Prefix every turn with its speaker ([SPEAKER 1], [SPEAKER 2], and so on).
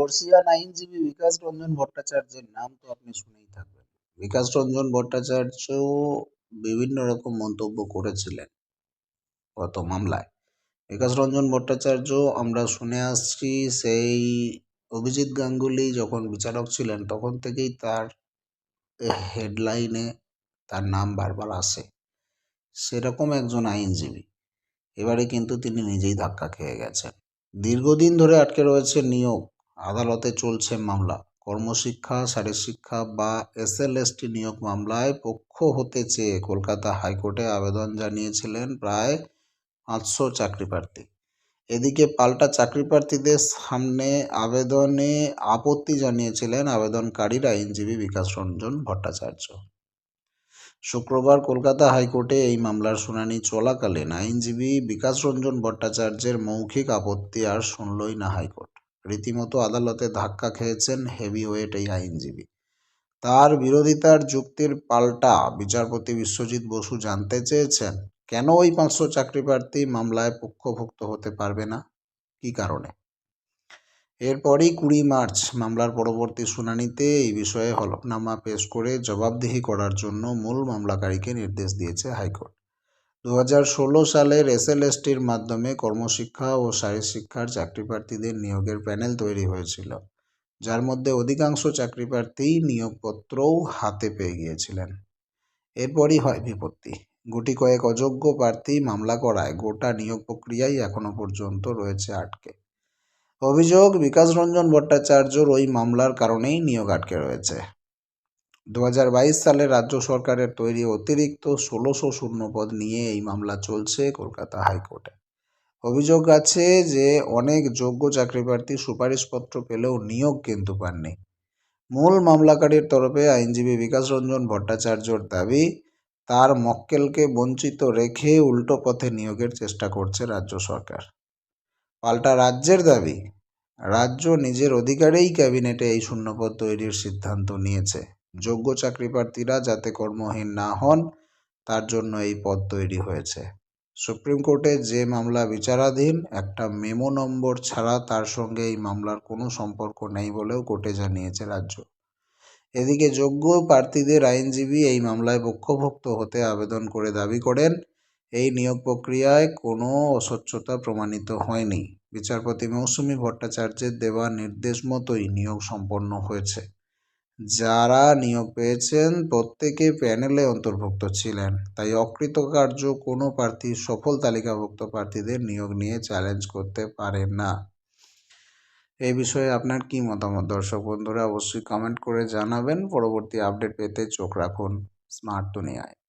[SPEAKER 1] বর্ষিয়ান আইনজীবী বিকাশ রঞ্জন ভট্টাচার্যের নাম তো আপনি শুনেই থাকবেন। বিকাশ রঞ্জন ভট্টাচার্য বিভিন্ন রকম মন্তব্য করেছিলেন গত মামলায়। বিকাশ রঞ্জন ভট্টাচার্য আমরা শুনে আসছি সেই অভিজিৎ গাঙ্গুলি যখন বিচারক ছিলেন তখন থেকেই তার হেডলাইনে তার নাম বারবার আসে। সেরকম একজন আইনজীবী। এবারে কিন্তু তিনি নিজেই ধাক্কা খেয়ে গেছেন। দীর্ঘদিন ধরে আটকে রয়েছে নিয়োগ। আদালতে চলছে মামলা। কর্মশিক্ষা শারীরশিক্ষা বা এসএলএসটি নিয়োগ মামলায় পক্ষ হতে চেয়ে কলকাতা হাইকোর্টে আবেদন জানিয়েছিলেন প্রায় পাঁচশো চাকরিপ্রার্থী। এদিকে পাল্টা চাকরিপ্রার্থীদের সামনে আবেদনে আপত্তি জানিয়েছিলেন আবেদনকারীর আইনজীবী বিকাশ রঞ্জন ভট্টাচার্য। শুক্রবার কলকাতা হাইকোর্টে এই মামলার শুনানি চলাকালীন আইনজীবী বিকাশ রঞ্জন ভট্টাচার্যের মৌখিক আপত্তি আর শুনলই না হাইকোর্ট। রীতিমতো আদালতে ধাক্কা খেয়েছেন হেভিওয়েট এই আইনজীবী। তার বিরোধিতার যুক্তির পাল্টা বিচারপতি বিশ্বজিৎ বসু জানতে চেয়েছেন, কেন ওই পাঁচশো চাকরিপ্রার্থী মামলায় পক্ষভুক্ত হতে পারবে না? কী কারণে? এরপরই কুড়ি মার্চ মামলার পরবর্তী শুনানিতে এই বিষয়ে হলফনামা পেশ করে জবাবদিহি করার জন্য মূল মামলাকারীকে নির্দেশ দিয়েছে হাইকোর্ট। দু সালের এসএলএসটির মাধ্যমে কর্মশিক্ষা ও শারীরশিক্ষার চাকরিপ্রার্থীদের নিয়োগের প্যানেল তৈরি হয়েছিল, যার মধ্যে অধিকাংশ চাকরিপ্রার্থীই নিয়োগপত্রও হাতে পেয়ে গিয়েছিলেন। এরপরই হয় বিপত্তি। গুটি কয়েক অযোগ্য প্রার্থী মামলা করায় গোটা নিয়োগ প্রক্রিয়াই এখনও পর্যন্ত রয়েছে আটকে। অভিযোগ, বিকাশ রঞ্জন ভট্টাচার্যর ওই মামলার কারণেই নিয়োগ আটকে রয়েছে। দু হাজার বাইশ সালে রাজ্য সরকারের তৈরি অতিরিক্ত ষোলোশো শূন্যপদ নিয়ে এই মামলা চলছে কলকাতা হাইকোর্টে। অভিযোগ আছে যে অনেক যোগ্য চাকরিপ্রার্থী সুপারিশপত্র পেলেও নিয়োগ কিন্তু পাননি। মূল মামলাকারীর তরফে আইনজীবী বিকাশ রঞ্জন ভট্টাচার্যর দাবি, তার মক্কেলকে বঞ্চিত রেখে উল্টো পথে নিয়োগের চেষ্টা করছে রাজ্য সরকার। পাল্টা রাজ্যের দাবি, রাজ্য নিজের অধিকারেই ক্যাবিনেটে এই শূন্যপদ তৈরির সিদ্ধান্ত নিয়েছে। যোগ্য চাকরিপ্রার্থীরা যাতে কর্মহীন না হন, তার জন্য এই পদ তৈরি হয়েছে। সুপ্রিম কোর্টে যে মামলা বিচারাধীন, একটা মেমো নম্বর ছাড়া তার সঙ্গে এই মামলার কোনো সম্পর্ক নেই বলেও কোর্টে জানিয়েছে রাজ্য। এদিকে যোগ্য প্রার্থীদের আইনজীবী এই মামলায় পক্ষভুক্ত হতে আবেদন করে দাবি করেন, এই নিয়োগ প্রক্রিয়ায় কোনো অস্বচ্ছতা প্রমাণিত হয়নি। বিচারপতি মৌসুমী ভট্টাচার্যের দেওয়া নির্দেশ মতোই নিয়োগ সম্পন্ন হয়েছে। যারা নিয়োগ পেয়েছেন, প্রত্যেকে প্যানেলে অন্তর্ভুক্ত ছিলেন। তাই অকৃতকার্য কোনো প্রার্থী, সফল তালিকাভুক্ত প্রার্থীদের নিয়োগ নিয়ে চ্যালেঞ্জ করতে পারে না। এই বিষয়ে আপনার কি মতামত দর্শক বন্ধুরা? অবশ্যই কমেন্ট করে জানাবেন। পরবর্তী আপডেট পেতে চোখ রাখুন। স্মার্ট দুনিয়ায়।